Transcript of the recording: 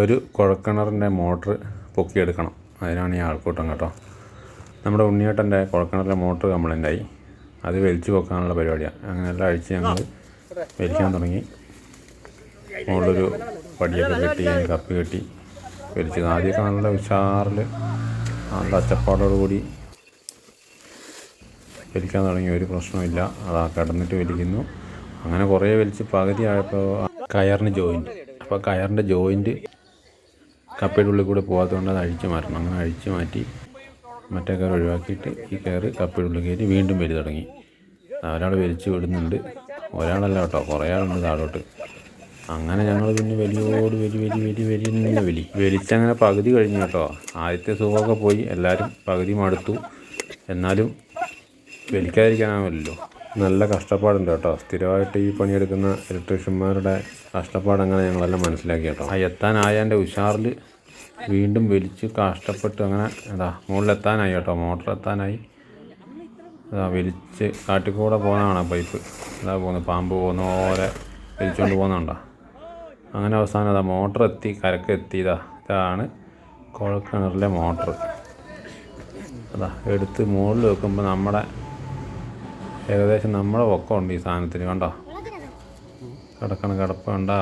ഒരു കുഴക്കിണറിന്റെ മോട്ടർ പൊക്കിയെടുക്കണം. അതിനാണ് ഈ ആൾക്കൂട്ടം കേട്ടോ. നമ്മുടെ ഉണ്ണിയേട്ടന്റെ കുഴക്കിണറിലെ മോട്ടർ കംപ്ലൈന്റ് ആയി അത് വലിച്ചു പൊക്കാനുള്ള പരിപാടിയാണ് അങ്ങനെ എല്ലാം അഴിച്ച് ഞങ്ങൾ വലിക്കാൻ തുടങ്ങി. മുകളിലൊരു പടിയൊക്കെ കെട്ടി കപ്പി കെട്ടി വലിച്ചു ആദ്യമൊക്കെ നല്ല ഉഷാറിൽ നല്ല ഒച്ചപ്പാടോടുകൂടി വലിക്കാൻ തുടങ്ങി. ഒരു പ്രശ്നമില്ല അതാ കിടന്നിട്ട് വലിക്കുന്നു. അങ്ങനെ കുറേ വലിച്ച് പകുതി ആയപ്പോൾ കയറിന് ജോയിന്റ് അപ്പോൾ കയറിന്റെ ജോയിന്റ് കപ്പയുടെ ഉള്ളിൽ കൂടെ പോകാത്തതുകൊണ്ട് അത് അഴിച്ചു മാറ്റണം. അങ്ങനെ അഴിച്ചു മാറ്റി മറ്റേ കയർ ഒഴിവാക്കിയിട്ട് ഈ കയറ് കപ്പയുടെ ഉള്ളിൽ കയറ്റി വീണ്ടും വലി തുടങ്ങി. ഒരാൾ വലിച്ചു വിടുന്നുണ്ട്. ഒരാളല്ല കേട്ടോ കുറേ ആളുണ്ട് താഴോട്ട്. അങ്ങനെ ഞങ്ങൾ പിന്നെ വലിയോട് വലി വലി വലി വലി തന്നെ വലി വലിച്ചങ്ങനെ പകുതി കഴിഞ്ഞു കേട്ടോ. ആദ്യത്തെ സുഖമൊക്കെ പോയി. എല്ലാവരും പകുതി മടുത്തു. എന്നാലും വലിക്കാതിരിക്കാനാവില്ലല്ലോ നല്ല കഷ്ടപ്പാടുണ്ട് കേട്ടോ. സ്ഥിരമായിട്ട് ഈ പണിയെടുക്കുന്ന ഇലക്ട്രീഷ്യന്മാരുടെ കഷ്ടപ്പാട് അങ്ങനെ ഞങ്ങളെല്ലാം മനസ്സിലാക്കി കേട്ടോ. ആ എത്താനായതിന്റെ ഉഷാറിൽ വീണ്ടും വലിച്ച് കഷ്ടപ്പെട്ട് അങ്ങനെ എന്താ മുകളിലെത്താനായി കേട്ടോ. മോട്ടർ എത്താനായി അതാ വലിച്ച് കാട്ടിക്കൂടെ പോകുന്നതാണ് പൈപ്പ്? അതാ പോകുന്നത് പാമ്പ് പോകുന്ന. പോലെ വലിച്ചുകൊണ്ട് പോകുന്നുണ്ടോ? അങ്ങനെ അവസാനം അതാ മോട്ടർ എത്തി കരക്ക് എത്തി ഇതാ ഇതാണ് കുഴൽക്കിണറിലെ മോട്ടർ അതാ എടുത്ത് മുകളിൽ വെക്കുമ്പോൾ നമ്മുടെ ഏകദേശം നമ്മുടെ പൊക്കമുണ്ട് ഈ സാധനത്തിന് കണ്ടോ? കിടക്കണ കിടപ്പ് കണ്ടാ